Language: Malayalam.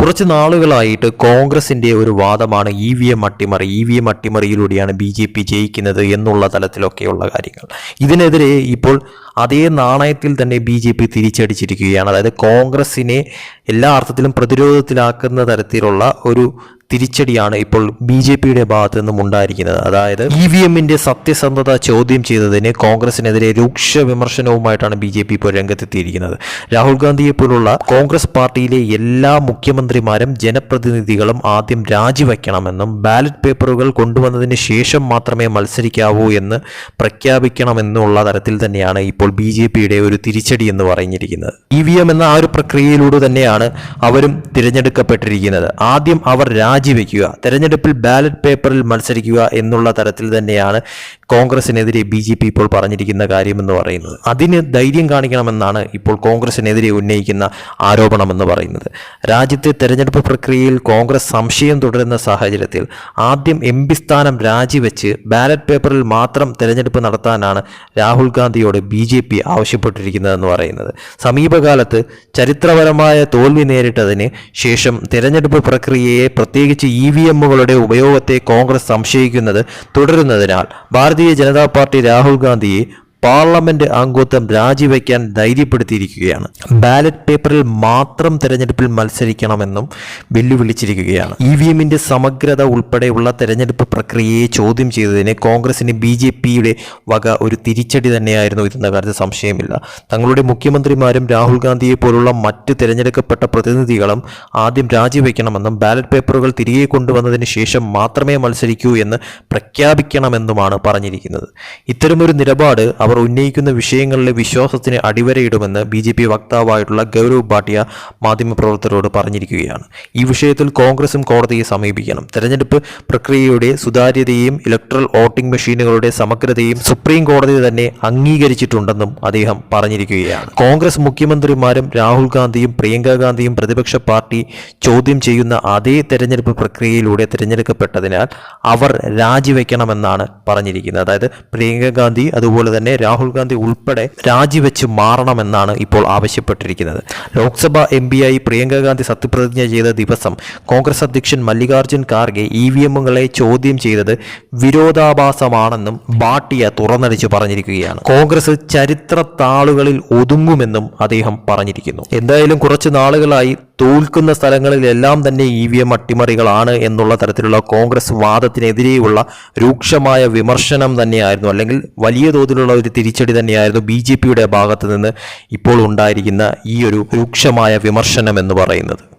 കുറച്ച് നാളുകളായിട്ട് കോൺഗ്രസിന്റെ ഒരു വാദമാണ് ഇ വി എം അട്ടിമറി ഇ വി എം അട്ടിമറിയിലൂടെയാണ് ബി ജെ പി ജയിക്കുന്നത് എന്നുള്ള തലത്തിലൊക്കെയുള്ള കാര്യങ്ങൾ. ഇതിനെതിരെ ഇപ്പോൾ അതേ നാണയത്തിൽ തന്നെ ബി ജെ പി തിരിച്ചടിച്ചിരിക്കുകയാണ്. അതായത് കോൺഗ്രസിനെ എല്ലാ അർത്ഥത്തിലും പ്രതിരോധത്തിലാക്കുന്ന തരത്തിലുള്ള ഒരു തിരിച്ചടിയാണ് ഇപ്പോൾ ബി ജെ പിയുടെ ഭാഗത്ത് നിന്നും ഉണ്ടായിരിക്കുന്നത്. അതായത് ഇ വി എമ്മിന്റെ സത്യസന്ധത ചോദ്യം ചെയ്തതിന് കോൺഗ്രസിനെതിരെ രൂക്ഷ വിമർശനവുമായിട്ടാണ് ബി ജെ പി ഇപ്പോൾ രംഗത്തെത്തിയിരിക്കുന്നത്. രാഹുൽ ഗാന്ധിയെ പോലുള്ള കോൺഗ്രസ് പാർട്ടിയിലെ എല്ലാ മുഖ്യമന്ത്രിമാരും ജനപ്രതിനിധികളും ആദ്യം രാജിവെക്കണമെന്നും ബാലറ്റ് പേപ്പറുകൾ കൊണ്ടുവന്നതിന് ശേഷം മാത്രമേ മത്സരിക്കാവൂ എന്ന് പ്രഖ്യാപിക്കണമെന്നുള്ള തരത്തിൽ തന്നെയാണ് ഇപ്പോൾ ബി ജെ പിയുടെ ഒരു തിരിച്ചടി എന്ന് പറഞ്ഞിരിക്കുന്നത്. ഇ വി എം എന്ന ആ ഒരു പ്രക്രിയയിലൂടെ തന്നെയാണ് അവരും തിരഞ്ഞെടുക്കപ്പെട്ടിരിക്കുന്നത്. ആദ്യം അവർ രാജിവെക്കുക തെരഞ്ഞെടുപ്പിൽ ബാലറ്റ് പേപ്പറിൽ മത്സരിക്കുക എന്നുള്ള തരത്തിൽ തന്നെയാണ് കോൺഗ്രസിനെതിരെ ബി ജെ പി ഇപ്പോൾ പറഞ്ഞിരിക്കുന്ന കാര്യമെന്ന് പറയുന്നത്. അതിന് ധൈര്യം കാണിക്കണമെന്നാണ് ഇപ്പോൾ കോൺഗ്രസിനെതിരെ ഉന്നയിക്കുന്ന ആരോപണമെന്ന് പറയുന്നത്. രാജ്യത്തെ തെരഞ്ഞെടുപ്പ് പ്രക്രിയയിൽ കോൺഗ്രസ് സംശയം തുടരുന്ന സാഹചര്യത്തിൽ ആദ്യം എം പി സ്ഥാനം രാജിവെച്ച് ബാലറ്റ് പേപ്പറിൽ മാത്രം തെരഞ്ഞെടുപ്പ് നടത്താനാണ് രാഹുൽ ഗാന്ധിയോട് ബി ജെ പി ആവശ്യപ്പെട്ടിരിക്കുന്നതെന്ന് പറയുന്നത്. സമീപകാലത്ത് ചരിത്രപരമായ തോൽവി നേരിട്ടതിന് ശേഷം തെരഞ്ഞെടുപ്പ് പ്രക്രിയയെ പ്രത്യേകിച്ച് ഇ വി എമ്മുകളുടെ ഉപയോഗത്തെ കോൺഗ്രസ് സംശയിക്കുന്നത് തുടരുന്നതിനാൽ ഭാരതീയ ജനതാ പാർട്ടി രാഹുൽ ഗാന്ധിയെ പാർലമെന്റ് അംഗത്വം രാജിവെക്കാൻ ധൈര്യപ്പെടുത്തിയിരിക്കുകയാണ്. ബാലറ്റ് പേപ്പറിൽ മാത്രം തെരഞ്ഞെടുപ്പിൽ മത്സരിക്കണമെന്നും വെല്ലുവിളിച്ചിരിക്കുകയാണ്. ഇ വി എമ്മിന്റെ സമഗ്രത ഉൾപ്പെടെയുള്ള തെരഞ്ഞെടുപ്പ് പ്രക്രിയയെ ചോദ്യം ചെയ്തതിന് കോൺഗ്രസിന് ബി ജെ പിയുടെ വക ഒരു തിരിച്ചടി തന്നെയായിരുന്നു ഇതെന്ന കാര്യത്തിൽ സംശയമില്ല. തങ്ങളുടെ മുഖ്യമന്ത്രിമാരും രാഹുൽ ഗാന്ധിയെ പോലുള്ള മറ്റ് തിരഞ്ഞെടുക്കപ്പെട്ട പ്രതിനിധികളും ആദ്യം രാജിവെക്കണമെന്നും ബാലറ്റ് പേപ്പറുകൾ തിരികെ കൊണ്ടുവന്നതിന് ശേഷം മാത്രമേ മത്സരിക്കൂ എന്ന് പ്രഖ്യാപിക്കണമെന്നുമാണ് പറഞ്ഞിരിക്കുന്നത്. ഇത്തരമൊരു നിലപാട് അവർ ഉന്നയിക്കുന്ന വിഷയങ്ങളിലെ വിശ്വാസത്തിന് അടിവരയിടുമെന്ന് ബി ജെ പി വക്താവായിട്ടുള്ള ഗൗരവ് ഭാട്ടിയ മാധ്യമപ്രവർത്തകരോട് പറഞ്ഞിരിക്കുകയാണ്. ഈ വിഷയത്തിൽ കോൺഗ്രസും കോടതിയെ സമീപിക്കണം. തെരഞ്ഞെടുപ്പ് പ്രക്രിയയുടെ സുതാര്യതയും ഇലക്ട്രൽ വോട്ടിംഗ് മെഷീനുകളുടെ സമഗ്രതയും സുപ്രീം കോടതി തന്നെ അംഗീകരിച്ചിട്ടുണ്ടെന്നും അദ്ദേഹം പറഞ്ഞിരിക്കുകയാണ്. കോൺഗ്രസ് മുഖ്യമന്ത്രിമാരും രാഹുൽ ഗാന്ധിയും പ്രിയങ്ക ഗാന്ധിയും പ്രതിപക്ഷ പാർട്ടി ചോദ്യം ചെയ്യുന്ന അതേ തെരഞ്ഞെടുപ്പ് പ്രക്രിയയിലൂടെ തിരഞ്ഞെടുക്കപ്പെട്ടതിനാൽ അവർ രാജിവെക്കണമെന്നാണ് പറഞ്ഞിരിക്കുന്നത്. അതായത് പ്രിയങ്ക ഗാന്ധി അതുപോലെ തന്നെ രാഹുൽ ഗാന്ധി ഉൾപ്പെടെ രാജിവെച്ച് മാറണമെന്നാണ് ഇപ്പോൾ ആവശ്യപ്പെട്ടിരിക്കുന്നത്. ലോക്സഭ എം പിയായി പ്രിയങ്ക ഗാന്ധി സത്യപ്രതിജ്ഞ ചെയ്ത ദിവസം കോൺഗ്രസ് അധ്യക്ഷൻ മല്ലികാർജുൻ ഖാർഗെ ഇ വി എമ്മുകളെ ചോദ്യം ചെയ്തത് വിരോധാഭാസമാണെന്നും ബാട്ടിയ തുറന്നടിച്ച് പറഞ്ഞിരിക്കുകയാണ്. കോൺഗ്രസ് ചരിത്ര താളുകളിൽ ഒതുങ്ങുമെന്നും അദ്ദേഹം പറഞ്ഞിരിക്കുന്നു. എന്തായാലും കുറച്ച് നാളുകളായി തോൽക്കുന്ന സ്ഥലങ്ങളിലെല്ലാം തന്നെ ഇ വി എം അട്ടിമറികളാണ് എന്നുള്ള തരത്തിലുള്ള കോൺഗ്രസ് വാദത്തിനെതിരെയുള്ള രൂക്ഷമായ വിമർശനം തന്നെയായിരുന്നു. അല്ലെങ്കിൽ വലിയ തോതിലുള്ള ഒരു തിരിച്ചടി തന്നെയായിരുന്നു ബി ജെ പിയുടെ ഭാഗത്ത് നിന്ന് ഇപ്പോൾ ഉണ്ടായിരിക്കുന്ന ഈ ഒരു രൂക്ഷമായ വിമർശനം എന്ന് പറയുന്നത്.